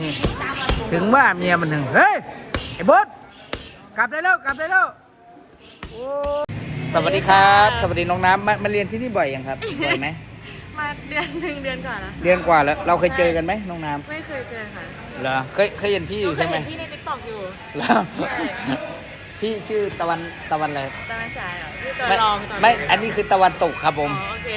นี่ถึงว่าเมียมันหนึ่งเฮ้ย ไอ้บดกลับได้แล้ว กลับได้แล้วโอ้สวัสดีครับ สวัสดีน้องน้ำมามาเรียนที่นี่บ่อยยังครับ บ่อยไหม มาเดือนหนึ่งเดือนก่อนนะเดือนกว่าแล้ว เราเคยเจอกันไหมน้องน้ไม่เคยเจอค่ะำเหรอ เคยเคยเห็นพี่อยู่เคใช่ยไหมเห็นพี่ในติ๊กต็อกอยู่เหรอพี่ชื่อตะวันตะวันอะไรตาชายเหรอพี่ตัวไม่รองตอนไม่ อันนี้คือตะวันตกครับผอ๋อมโอเค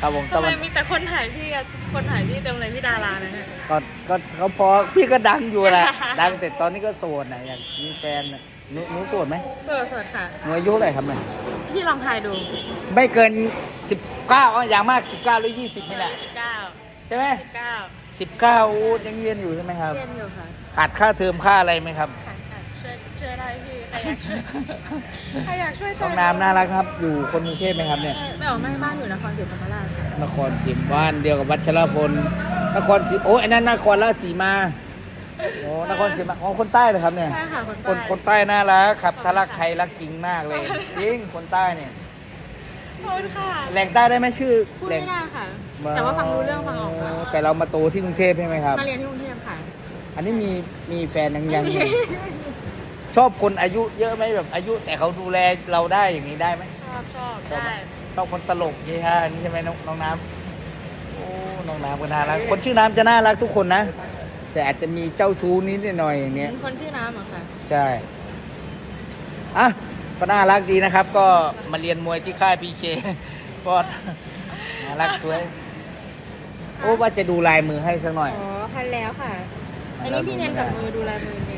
ครับผมทำตะไมวันมีแต่คนถ่ายพี่อะคนถ่ายพี่เต็มเลยพี่ดารานะเนี่ยก็ก็เขาพอพี่ก็ดังอยู่แหละดังแต่ตอนนี้ก็โสดนะอยากมีแฟนน่ะหนูหนูโสดไหมเปิดสดค่ะ หนูอายุเท่าไหร่ครับเนี่ยพี่ลองถ่ายดูไม่เกินสิบเก้าอย่างมากสิบเก้าหรือยี่สิบนี่แหละสิบเก้าใช่ไหมสิบเก้าสิบเก้ายังเรียนอยู่ใช่ไหมครับ เรียนอยู่ค่ะขาดค่าเทอมค่าอะไรไหมครับค่ะค่ะ ช่วยช่วยได้พี่ใครอยากช่วยใครอยากช่วยน้องน้ำน่ารักครับ อยู่คนกรุงเทพไหมครับเนี่ยใช่ไม่ออกไม่บ้านอยู่นครศรีธรรมราชค่ะนครศรีบ้านเดียวกับวัชรพล นครศรีโอ้ยอันนั้นนครราชสีมาโอ้นครศรีมาของคนใต้เหรอครับเนี่ย ใช่ค่ะคนคนใต้คนใต้น่ารักครับถ้ารักใครรักจริงมากเลย จริงคนใต้เนี่ยขอบคุณค่ะแหล่งใต้ได้ไหมชื่อพูดแหล่งไม่ได้ค่ะ แต่ว่าฟังรู้เรื่องฟังออกค่ะแต่เรามาโตที่กรุงเทพใช่ไหมครับ มาเรียนที่กรุงเทพค่ะอันนี้มีมีแฟนยังยังไม่มี ชอบคนอายุเยอะไหมแบบอายุแต่เขาดูแลเราได้อย่างนี้ได้ไหมชอบชอบได้ชอบคนตลกยี่ห้านี่ใช่ไหมน้องน้องน้ำโอ้น้องน้ำก็น่ารักคนชื่อน้ำจะน่ารักทุกคนนะแต่อาจจะมีเจ้าชู้นิดหน่อยอย่างเนี้ยคนชื่อน้ำเหรอคะใช่อะก็น่ารักดีนะครับ ก็มาเรียนมวยที่ค่ายพีเคก็น่ารักสวยโอ้ว่าจะดูลายมือให้สักหน่อยอ๋อพันแล้วค่ะ อันนี้พี่เนียนจับมือดูลายมือเนีย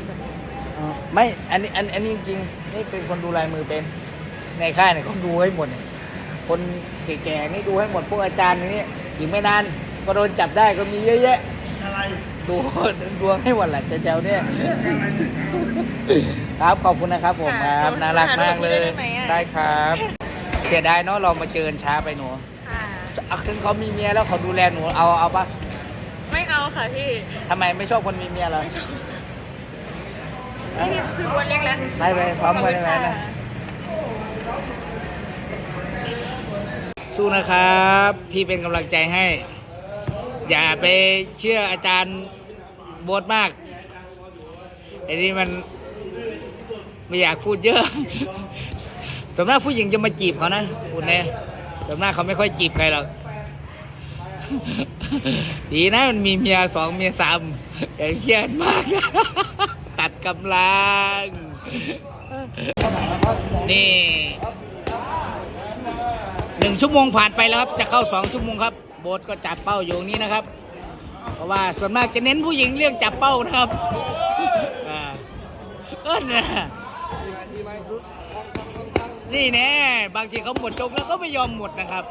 นจับมืออ๋อ ไม่อันนี้อันอันนี้จริงๆนี่เป็นคนดูลายมือเป็น ในค่ายเนี่ยเขาดูให้หมดเนี่ยคนแก่ๆนี่ดูให้หมดพวกอาจารย์นี่อีกไม่นานก็โดนจับได้ก็มีเยอะแยะดูดวงให้หมดแหละแถวๆเนี่ยครับขอบคุณนะครับ ผมครับน่ารักมากเลยได้ครับ เสียดายเนาะเรามาเจอกันช้าไปหนูค่ะอะถึงเขามีเมียแล้วเขาดูแลหนูเอาเอาปะไม่เอาค่ะพี่ทำไมไม่ชอบคนมีเมียเหรอไม่ชอบ พี่พี่ควรเรียกแล้วไปไปพร้อมกันเลยนะสู้นะครับ พี่เป็นกำลังใจให้ อย่าไปเชื่ออาจารย์โบทมากไอ้นี่มันไม่อยากพูดเยอะสมมติผู้หญิงจะมาจีบเขานะคุณเนี่ยสมมติเขาไม่ค่อยจีบใครหรอกดีนะมันมีเมียสองเมียสามอย่าเครียดมาก ตัดกำลัง นี่หนึ่งชั่วโมงผ่านไปแล้วครับ จะเข้าสองชั่วโมงครับ โบสก็จับเป้าอยู่นี้นะครับ เพราะว่าส่วนมากจะเน้นผู้หญิงเรื่องจับเป้านะครับอ่าเออนะนี่แน่บางทีเขาหมดจงแล้วก็ไม่ยอมหมดนะครับ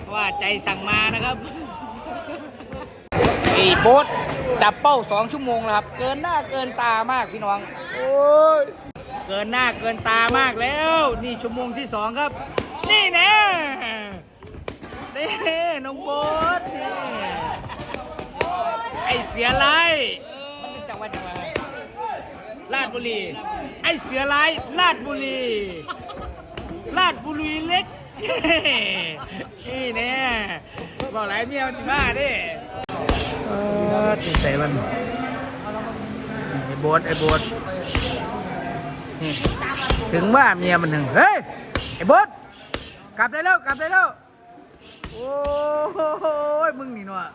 เพราะว่าใจสั่งมานะครับไอ้โบส จับเป้าสองชั่วโมงแล้วครับ เกินหน้าเกินตามากพี่น้องโอ้ยเกินหน้าเกินตามากแล้ว นี่ชั่วโมงที่สองครับ นี่แน่นี่น้องโบทนี่ไอเสียไรายมันจะจังหวัดจังหวัดลาดบุรี ไอเสียไรายลาดบุรีลาดบุรีเล็กนี่แน่บอกหลายเมียมันสิบ้าเดิเอ ติดใจมันไอ้โบสไอ้โบทนี่ถึงว่าเมียมันหนึ่งเฮ้ยไอ้บดกลับได้แล้วกลับได้แล้วโอ้ยมึงนี่เนาะ